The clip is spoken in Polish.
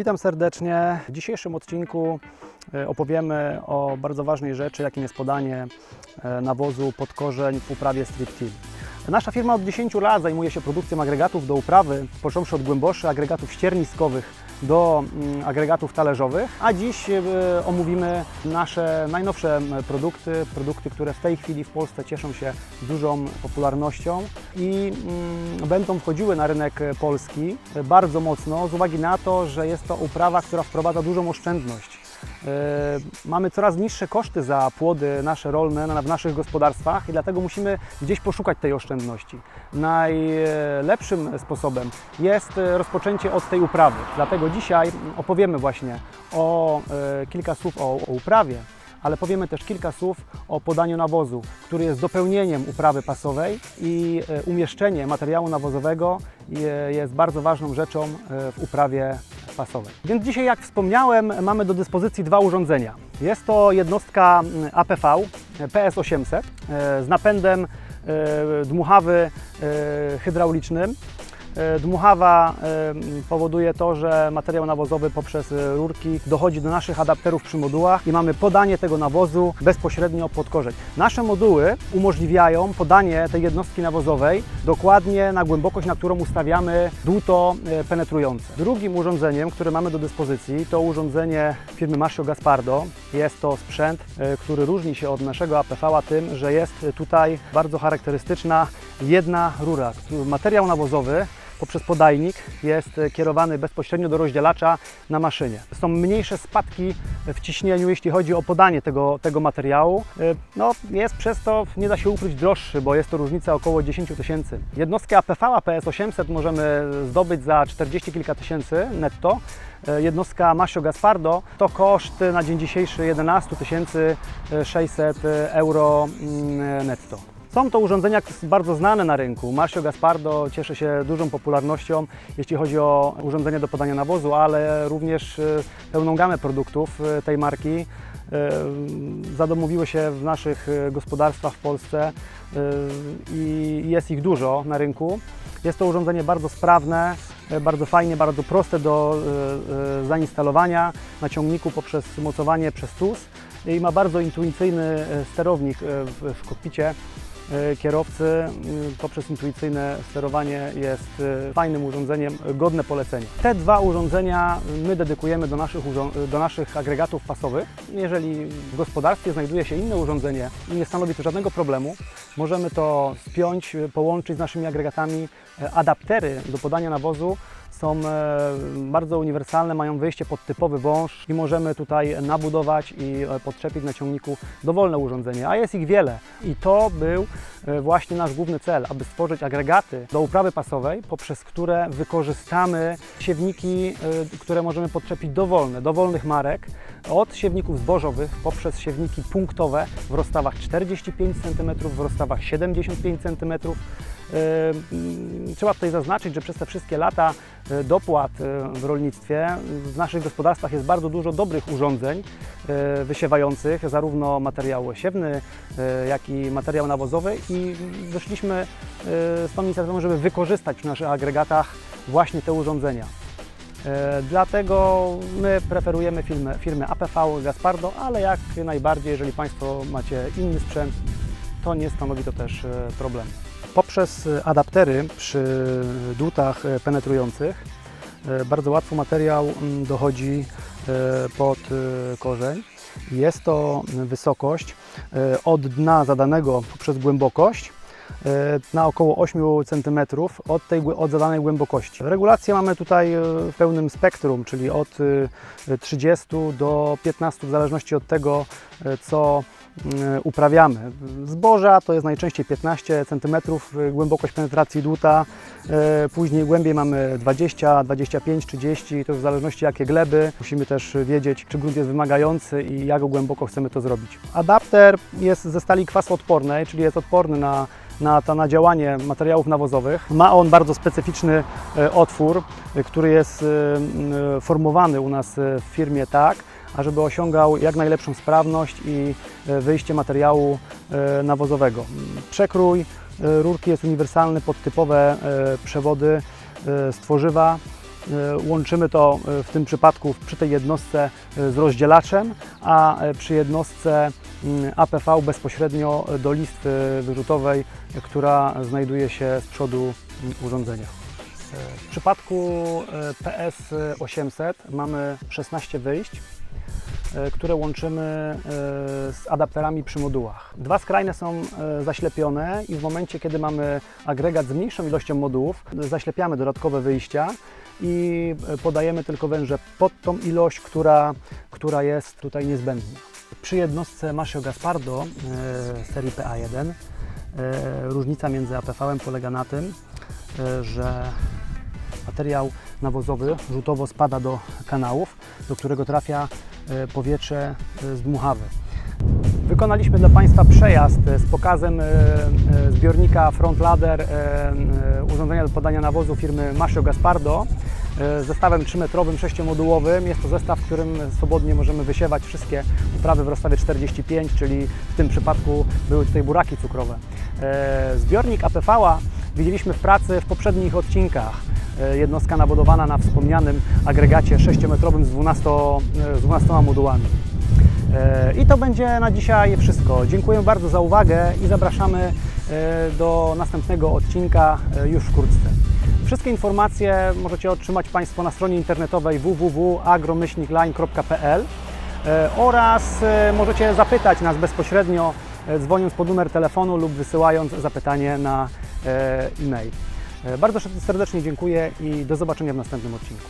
Witam serdecznie. W dzisiejszym odcinku e, opowiemy o bardzo ważnej rzeczy, jakim jest podanie e, nawozu pod korzeń w uprawie Strip Till. Nasza firma od 10 lat zajmuje się produkcją agregatów do uprawy, począwszy od głęboszy agregatów ścierniskowych do mm, agregatów talerzowych, a dziś e, omówimy nasze najnowsze produkty, produkty, które w tej chwili w Polsce cieszą się dużą popularnością i mm, będą wchodziły na rynek polski bardzo mocno z uwagi na to, że jest to uprawa, która wprowadza dużą oszczędność. E, Mamy coraz niższe koszty za płody nasze rolne w naszych gospodarstwach i dlatego musimy gdzieś poszukać tej oszczędności. Najlepszym sposobem jest e, rozpoczęcie od tej uprawy. Dlatego dzisiaj opowiemy właśnie o e, kilka słów o, o uprawie, ale powiemy też kilka słów o podaniu nawozu, który jest dopełnieniem uprawy pasowej i umieszczenie materiału nawozowego je- jest bardzo ważną rzeczą w uprawie Więc dzisiaj, jak wspomniałem, mamy do dyspozycji dwa urządzenia. Jest to jednostka mm, APV PS800 e, z napędem e, dmuchawy e, hydraulicznym. E, Dmuchawa e, powoduje to, że materiał nawozowy poprzez e, rurki dochodzi do naszych adapterów przy modułach i mamy podanie tego nawozu bezpośrednio pod korzeń. Nasze moduły umożliwiają podanie tej jednostki nawozowej dokładnie na głębokość, na którą ustawiamy dłuto penetrujące. Drugim urządzeniem, które mamy do dyspozycji, to urządzenie firmy Mascio Gaspardo. Jest to sprzęt, który różni się od naszego APV-a tym, że jest tutaj bardzo charakterystyczna jedna rura. Materiał nawozowy poprzez podajnik jest e, kierowany bezpośrednio do rozdzielacza na maszynie. Są mniejsze spadki w ciśnieniu, jeśli chodzi o podanie tego, tego materiału. E, No, jest przez to, nie da się ukryć, droższy, bo jest to różnica około 10 tysięcy. Jednostkę APV PS800 możemy zdobyć za 40 kilka tysięcy netto. E, Jednostka Masio Gaspardo to koszt na dzień dzisiejszy 11 600 euro mm, netto. Są to urządzenia bardzo znane na rynku. Masio Gaspardo cieszy się dużą popularnością, jeśli chodzi o urządzenia do podania nawozu, ale również e, pełną gamę produktów e, tej marki e, zadomowiły się w naszych gospodarstwach w Polsce i jest ich dużo na rynku. Jest to urządzenie bardzo sprawne, bardzo fajnie, bardzo proste do zainstalowania na ciągniku poprzez mocowanie przez TUS i ma bardzo intuicyjny sterownik w, kokpicie kierowcy. m, Poprzez intuicyjne sterowanie jest e, fajnym urządzeniem, e, godne polecenia. Te dwa urządzenia my dedykujemy do naszych, do naszych agregatów pasowych. Jeżeli w gospodarstwie znajduje się inne urządzenie i nie stanowi to żadnego problemu, możemy to spiąć, e, połączyć z naszymi agregatami. E, Adaptery do podania nawozu są e, bardzo uniwersalne, mają wyjście pod typowy wąż i możemy tutaj nabudować i e, podczepić na ciągniku dowolne urządzenie, a jest ich wiele. I to był e, właśnie nasz główny cel, aby stworzyć agregaty do uprawy pasowej, poprzez które wykorzystamy siewniki, które możemy podczepić dowolne, dowolnych marek, od siewników zbożowych poprzez siewniki punktowe w rozstawach 45 cm, w rozstawach 75 cm. Trzeba tutaj zaznaczyć, że przez te wszystkie lata dopłat e, w rolnictwie w naszych gospodarstwach jest bardzo dużo dobrych urządzeń e, wysiewających, zarówno materiał siewny, e, jak i materiał nawozowy i wyszliśmy e, z tą inicjatywą, żeby wykorzystać w naszych agregatach właśnie te urządzenia. E, Dlatego my preferujemy firmę, firmę APV Gaspardo, ale jak najbardziej, jeżeli Państwo macie inny sprzęt, to nie stanowi to też e, problemu. Poprzez e, adaptery przy dłutach e, penetrujących e, bardzo łatwo materiał dochodzi pod korzeń. Jest to wysokość od dna zadanego poprzez głębokość na około 8 cm od, tej, od zadanej głębokości. Regulację mamy tutaj w pełnym spektrum, czyli od e, 30 do 15 w zależności od tego, co uprawiamy. Zboża to jest najczęściej 15 cm głębokość penetracji dłuta, e, później głębiej mamy 20, 25, 30, to w zależności jakie gleby. Musimy też wiedzieć, czy grunt jest wymagający i jak głęboko chcemy to zrobić. Adapter jest ze stali kwasoodpornej, czyli jest odporny na na, to, na działanie materiałów nawozowych. Ma on bardzo specyficzny e, otwór, e, który jest e, e, formowany u nas e, w firmie tak, ażeby osiągał jak najlepszą sprawność i e, wyjście materiału e, nawozowego. Przekrój e, rurki jest uniwersalny pod typowe przewody e, z tworzywa Łączymy to w tym przypadku przy tej jednostce z rozdzielaczem, a przy jednostce mm, APV bezpośrednio do listwy wyrzutowej, która znajduje się z przodu mm, urządzenia. W przypadku e, PS800 mamy 16 wyjść, które łączymy e, z adapterami przy modułach. Dwa skrajne są e, zaślepione i w momencie, kiedy mamy agregat z mniejszą ilością modułów, zaślepiamy dodatkowe wyjścia i e, podajemy tylko węże pod tą ilość, która, która jest tutaj niezbędna. Przy jednostce Masio Gaspardo e, serii PA1 e, różnica między APV-em polega na tym, e, że materiał nawozowy rzutowo spada do kanałów, do którego trafia e, powietrze e, zdmuchawe. Wykonaliśmy dla Państwa przejazd e, z pokazem e, e, zbiornika Frontlader e, e, urządzenia do podania nawozu firmy Masio Gaspardo e, z zestawem 3-metrowym, 6-modułowym. Jest to zestaw, w którym swobodnie możemy wysiewać wszystkie uprawy w rozstawie 45, czyli w tym przypadku były tutaj buraki cukrowe. E, Zbiornik APV-a widzieliśmy w pracy w poprzednich odcinkach. E, Jednostka nawodowana na wspomnianym agregacie 6-metrowym z 12, e, z 12 modułami. E, I to będzie na dzisiaj wszystko. Dziękuję bardzo za uwagę i zapraszamy do następnego odcinka już wkrótce. Wszystkie informacje możecie otrzymać Państwo na stronie internetowej www.agromyślnikline.pl oraz możecie zapytać nas bezpośrednio dzwoniąc pod numer telefonu lub wysyłając zapytanie na e-mail. E, Bardzo serdecznie dziękuję i do zobaczenia w następnym odcinku.